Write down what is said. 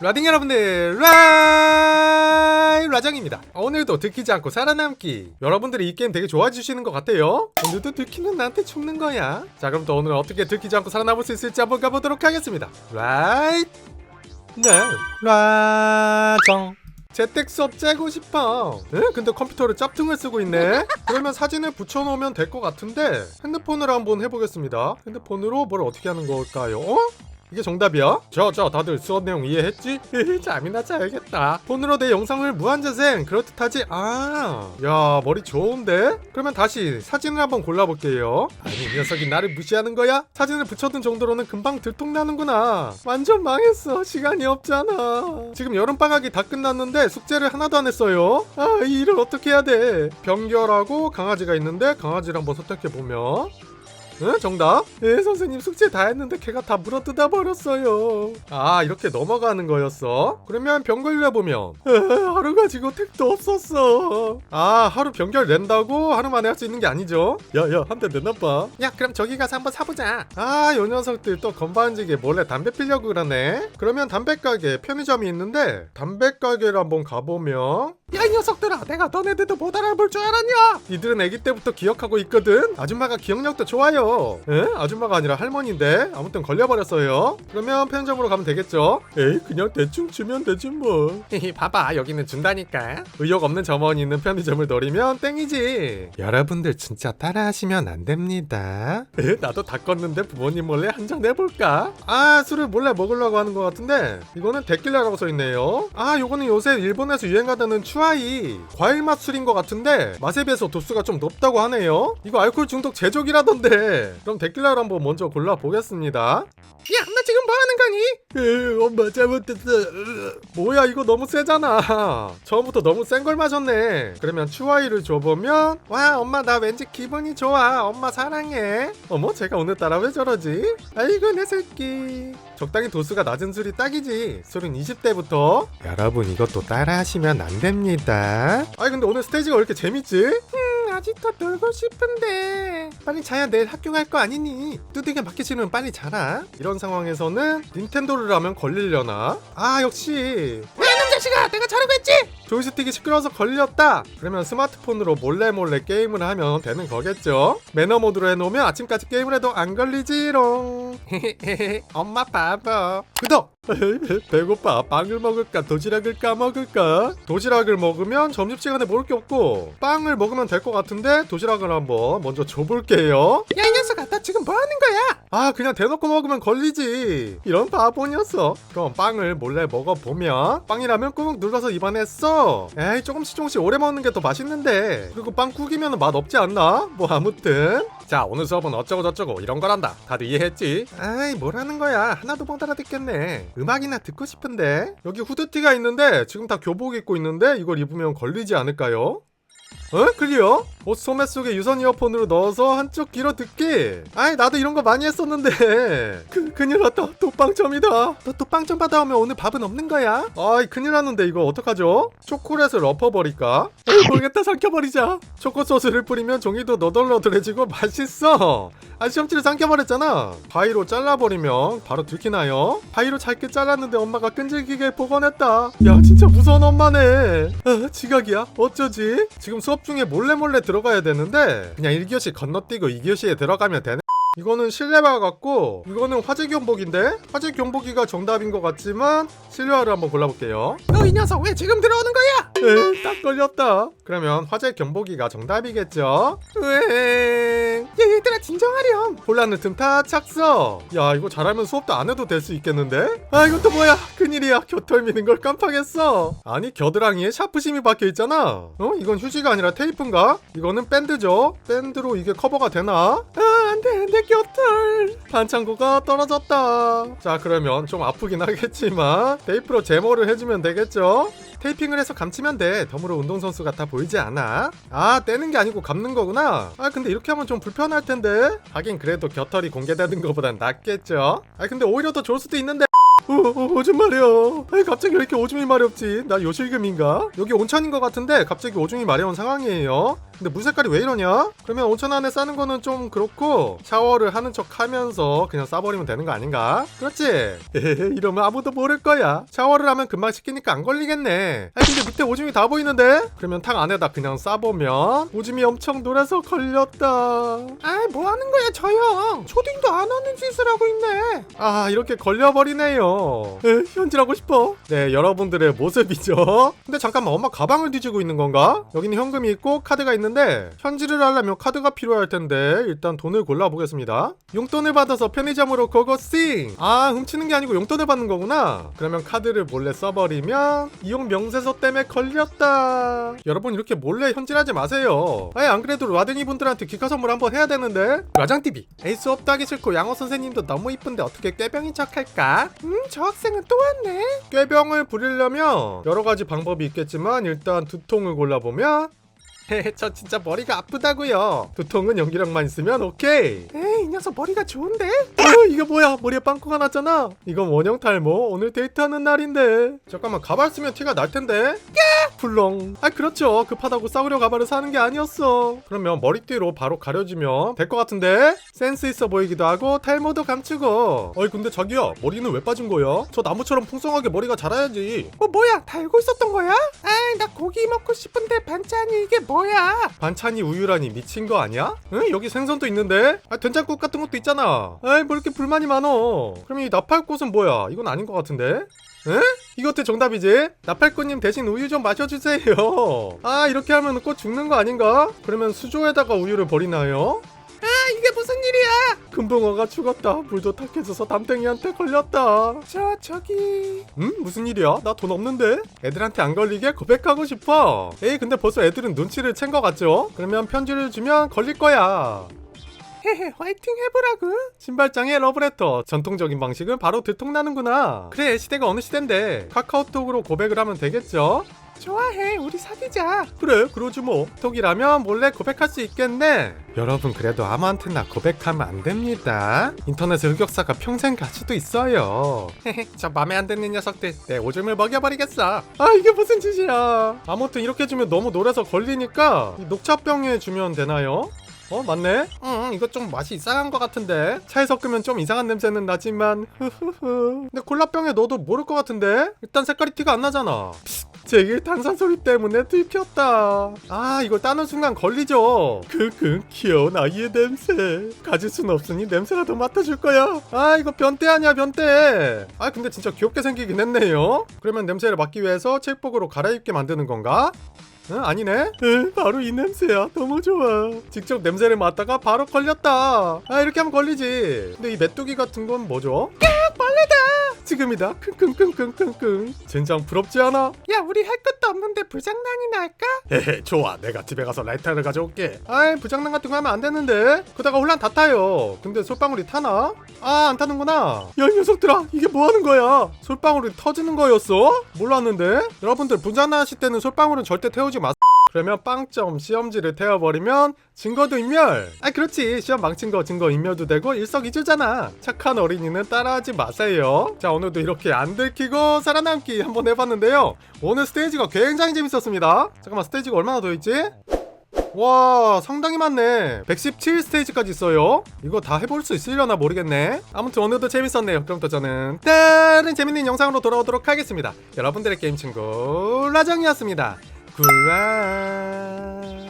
라딩 여러분들 라이 라장입니다 오늘도 들키지 않고 살아남기 여러분들이 이 게임 되게 좋아해 주시는 것 같아요 오늘도 들키면 나한테 죽는 거야 자 그럼 또 오늘 어떻게 들키지 않고 살아남을 수 있을지 한번 가보도록 하겠습니다 라이 네 라정 재택 수업 째고 싶어. 에? 근데 컴퓨터를 짭퉁을 쓰고 있네. 그러면 사진을 붙여놓으면 될 것 같은데 핸드폰으로 한번 해보겠습니다. 핸드폰으로 뭘 어떻게 하는 걸까요? 어? 이게 정답이야? 저, 저, 다들 수업 내용 이해했지? 잠이나 자야겠다. 폰으로 내 영상을 무한재생. 그렇듯 하지? 아, 야, 머리 좋은데? 그러면 다시 사진을 한번 골라볼게요. 아니, 이 녀석이 나를 무시하는 거야? 사진을 붙여둔 정도로는 금방 들통나는구나. 완전 망했어. 시간이 없잖아. 지금 여름방학이 다 끝났는데 숙제를 하나도 안 했어요. 아, 이 일을 어떻게 해야 돼? 병결하고 강아지가 있는데 강아지를 한번 선택해보면 응? 정답? 예, 선생님 숙제 다 했는데 걔가 다 물어뜯어 버렸어요. 아, 이렇게 넘어가는 거였어? 그러면 병걸 내보면 하루 가지고 택도 없었어. 아, 하루 병결 낸다고 하루 만에 할 수 있는 게 아니죠? 야, 야, 한 대 내놔봐. 야, 그럼 저기 가서 한번 사보자. 아, 요 녀석들 또 건반지게 몰래 담배 피려고 그러네. 그러면 담배 가게, 편의점이 있는데 담배 가게를 한번 가보면 야, 이 녀석들아, 내가 너네들도 못 알아볼 줄 알았냐? 니들은 아기 때부터 기억하고 있거든. 아줌마가 기억력도 좋아요. 에? 아줌마가 아니라 할머니인데 아무튼 걸려버렸어요. 그러면 편의점으로 가면 되겠죠? 에이, 그냥 대충 주면 되지 뭐. 봐봐, 여기는 준다니까. 의욕 없는 점원이 있는 편의점을 노리면 땡이지. 여러분들 진짜 따라하시면 안 됩니다. 에? 나도 다 껐는데 부모님 몰래 한 잔 내볼까? 아, 술을 몰래 먹으려고 하는 것 같은데 이거는 데킬라라고 써있네요. 아, 요거는 요새 일본에서 유행하다는 추 아이 과일 맛 술인 것 같은데 맛에 비해서 도수가 좀 높다고 하네요. 이거 알코올 중독 제조기라던데. 그럼 데킬라를 한번 먼저 골라 보겠습니다. 야, 나 지금 뭐 하는 거니? 에, 엄마 잘못했어. 으, 뭐야, 이거 너무 세잖아. 처음부터 너무 센 걸 마셨네. 그러면 추아이를 줘보면 와, 엄마 나 왠지 기분이 좋아. 엄마 사랑해. 어머, 제가 오늘따라 왜 저러지? 아이고 내 새끼. 적당히 도수가 낮은 술이 딱이지. 술은 20대부터. 여러분 이것도 따라하시면 안 됩니다. 아니 근데 오늘 스테이지가 왜 이렇게 재밌지? 음, 아직도 놀고 싶은데. 빨리 자야 내일 학교 갈 거 아니니? 두들겨 맞기 싫으면 빨리 자라. 이런 상황에서는 닌텐도를 하면 걸리려나? 아 역시. 야놈 자식아, 내가 자르고 했지? 조이스틱이 시끄러워서 걸렸다. 그러면 스마트폰으로 몰래 몰래 게임을 하면 되는 거겠죠? 매너 모드로 해놓으면 아침까지 게임을 해도 안 걸리지롱. 엄마 바보. 구독. 배고파. 빵을 먹을까? 도시락을 까먹을까? 도시락을 먹으면 점심시간에 먹을 게 없고 빵을 먹으면 될 것 같은데 도시락을 한번 먼저 줘볼게요. 야 이 녀석아 나 지금 뭐 하는 거야? 아 그냥 대놓고 먹으면 걸리지. 이런 바보 녀석. 그럼 빵을 몰래 먹어보면 빵이라면 꾹 눌러서 입안에 써. 에이 조금씩 조금씩 오래 먹는 게 더 맛있는데 그리고 빵 구기면 맛 없지 않나? 뭐 아무튼 자 오늘 수업은 어쩌고 저쩌고 이런 거란다. 다들 이해했지? 아이 뭐라는 거야 하나도 못 알아듣겠네. 음악이나 듣고 싶은데 여기 후드티가 있는데 지금 다 교복 입고 있는데 이걸 입으면 걸리지 않을까요? 어? 클리어? 옷 소매 속에 유선 이어폰으로 넣어서 한쪽 귀로 듣기 아이 나도 이런 거 많이 했었는데 그, 큰일 났다 독빵점이다 너 독빵점 받아오면 오늘 밥은 없는 거야? 아이 큰일 났는데 이거 어떡하죠? 초콜릿을 엎어버릴까? 에이 모르겠다 삼켜버리자 초코 소스를 뿌리면 종이도 너덜너덜해지고 맛있어 아 시험지를 삼켜버렸잖아 가위로 잘라버리면 바로 들키나요? 가위로 짧게 잘랐는데 엄마가 끈질기게 복원했다 야 진짜 무서운 엄마네 아, 지각이야 어쩌지? 지금 수업 중에 몰래 몰래 들어가야 되는데 그냥 1교시 건너뛰고 2교시에 들어가면 되네 이거는 실내화 같고 이거는 화재 경보기인데 화재 경보기가 정답인 것 같지만 실내화를 한번 골라볼게요 너 이 녀석 왜 지금 들어오는 거야? 에이 딱 걸렸다 그러면 화재 경보기가 정답이겠죠? 으엥 얘들아 진정하렴 혼란을 틈타 착서 야 이거 잘하면 수업도 안 해도 될 수 있겠는데? 아 이것도 뭐야 큰일이야 겨털 미는 걸 깜빡했어 아니 겨드랑이에 샤프심이 박혀있잖아 어? 이건 휴지가 아니라 테이프인가? 이거는 밴드죠 밴드로 이게 커버가 되나? 아 안돼 내 곁털 반창고가 떨어졌다. 자 그러면 좀 아프긴 하겠지만 테이프로 제모를 해주면 되겠죠? 테이핑을 해서 감치면 돼. 덤으로 운동선수 같아 보이지 않아. 아 떼는 게 아니고 감는 거구나. 아 근데 이렇게 하면 좀 불편할 텐데. 하긴 그래도 곁털이 공개되는 것보단 낫겠죠? 아 근데 오히려 더 좋을 수도 있는데. 오줌 마려. 아니 갑자기 왜 이렇게 오줌이 마렵지? 나 요실금인가? 여기 온천인 것 같은데 갑자기 오줌이 마려운 상황이에요. 근데 물 색깔이 왜 이러냐? 그러면 온천 안에 싸는 거는 좀 그렇고 샤워를 하는 척 하면서 그냥 싸버리면 되는 거 아닌가? 그렇지? 에헤헤 이러면 아무도 모를 거야 샤워를 하면 금방 식히니까 안 걸리겠네 아 근데 밑에 오줌이 다 보이는데? 그러면 탕 안에다 그냥 싸보면 오줌이 엄청 놀아서 걸렸다 아이 뭐 하는 거야 저 형 초딩도 안 하는 짓을 하고 있네 아 이렇게 걸려버리네요 에, 현질하고 싶어 네 여러분들의 모습이죠 근데 잠깐만 엄마 가방을 뒤지고 있는 건가? 여기는 현금이 있고 카드가 있는 데 현질을 하려면 카드가 필요할 텐데 일단 돈을 골라보겠습니다. 용돈을 받아서 편의점으로 고고싱! 아 훔치는 게 아니고 용돈을 받는 거구나. 그러면 카드를 몰래 써버리면 이용 명세서 때문에 걸렸다. 여러분 이렇게 몰래 현질하지 마세요. 아예 안 그래도 라댕이 분들한테 기카 선물 한번 해야 되는데? 라장TV 에이스 없다 하기 싫고 양호 선생님도 너무 이쁜데 어떻게 꾀병인 척할까? 음 저 학생은 또 왔네. 꾀병을 부리려면 여러 가지 방법이 있겠지만 일단 두 통을 골라보면 저 진짜 머리가 아프다고요. 두통은 연기력만 있으면 오케이. 에이 이 녀석 머리가 좋은데? 어 이게 뭐야 머리에 빵꾸가 났잖아 이건 원형 탈모 오늘 데이트하는 날인데 잠깐만 가발 쓰면 티가 날 텐데 까 쿨렁 아 그렇죠 급하다고 싸우려 가발을 사는 게 아니었어 그러면 머리띠로 바로 가려주면 될 것 같은데 센스 있어 보이기도 하고 탈모도 감추고 어이 근데 자기야 머리는 왜 빠진 거야? 저 나무처럼 풍성하게 머리가 자라야지 어 뭐야 달고 있었던 거야? 아이 나 고기 먹고 싶은데 반찬이 이게 뭐야? 반찬이 우유라니 미친 거 아니야? 응? 여기 생선도 있는데? 아 된장 국 같은 것도 있잖아 아이 뭐 이렇게 불만이 많어 그럼 이 나팔꽃은 뭐야? 이건 아닌 것 같은데? 에? 이것도 정답이지? 나팔꽃님 대신 우유 좀 마셔주세요 아 이렇게 하면 꽃 죽는 거 아닌가? 그러면 수조에다가 우유를 버리나요? 아 이게 무슨 일이야 금붕어가 죽었다 물도 탁해져서 담탱이한테 걸렸다 저 저기 음? 무슨 일이야? 나 돈 없는데? 애들한테 안 걸리게 고백하고 싶어 에이 근데 벌써 애들은 눈치를 챈 것 같죠? 그러면 편지를 주면 걸릴 거야 헤헤 화이팅 해보라고 신발장의 러브레터. 전통적인 방식은 바로 들통나는구나. 그래 시대가 어느 시대인데 카카오톡으로 고백을 하면 되겠죠? 좋아해 우리 사귀자. 그래 그러지 뭐. 톡이라면 몰래 고백할 수 있겠네. 여러분 그래도 아무한테나 고백하면 안 됩니다. 인터넷 흑역사가 평생 갈 수도 있어요. 헤헤 저 맘에 안 드는 녀석들 내 오줌을 먹여버리겠어. 아 이게 무슨 짓이야? 아무튼 이렇게 주면 너무 노래서 걸리니까 이 녹차병에 주면 되나요? 어 맞네? 응 이거 좀 맛이 이상한 것 같은데. 차에 섞으면 좀 이상한 냄새는 나지만 흐흐흐. 근데 콜라병에 넣어도 모를 것 같은데? 일단 색깔이 티가 안 나잖아. 제길 탄산소리 때문에 들켰다. 아 이걸 따는 순간 걸리죠. 크크 귀여운 아이의 냄새. 가질 순 없으니 냄새라도 맡아줄 거야. 아 이거 변태 아니야 변태. 아 근데 진짜 귀엽게 생기긴 했네요. 그러면 냄새를 맡기 위해서 체육복으로 갈아입게 만드는 건가? 응? 아니네? 응, 바로 이 냄새야. 너무 좋아. 직접 냄새를 맡다가 바로 걸렸다. 아, 이렇게 하면 걸리지. 근데 이 메뚜기 같은 건 뭐죠? 지금이다. 킁킁킁킁킁. 젠장 부럽지 않아? 야, 우리 할 것도 없는데 불장난이나 할까? 헤헤, 좋아. 내가 집에 가서 라이터를 가져올게. 아이, 불장난 같은 거 하면 안 되는데. 그러다가 혼란 다 타요. 근데 솔방울이 타나? 아, 안 타는구나. 야, 이 녀석들아. 이게 뭐 하는 거야? 솔방울이 터지는 거였어? 몰랐는데? 여러분들 불장난 하실 때는 솔방울은 절대 태우지 마세요. 그러면 빵점 시험지를 태워버리면 증거도 인멸. 아 그렇지. 시험 망친 거 증거 인멸도 되고 일석이조잖아. 착한 어린이는 따라하지 마세요. 자 오늘도 이렇게 안 들키고 살아남기 한번 해봤는데요. 오늘 스테이지가 굉장히 재밌었습니다. 잠깐만 스테이지가 얼마나 더 있지? 와 상당히 많네. 117 스테이지까지 있어요. 이거 다 해볼 수 있으려나 모르겠네. 아무튼 오늘도 재밌었네요. 그럼 또 저는 다른 재밌는 영상으로 돌아오도록 하겠습니다. 여러분들의 게임 친구 라정이었습니다 굿라이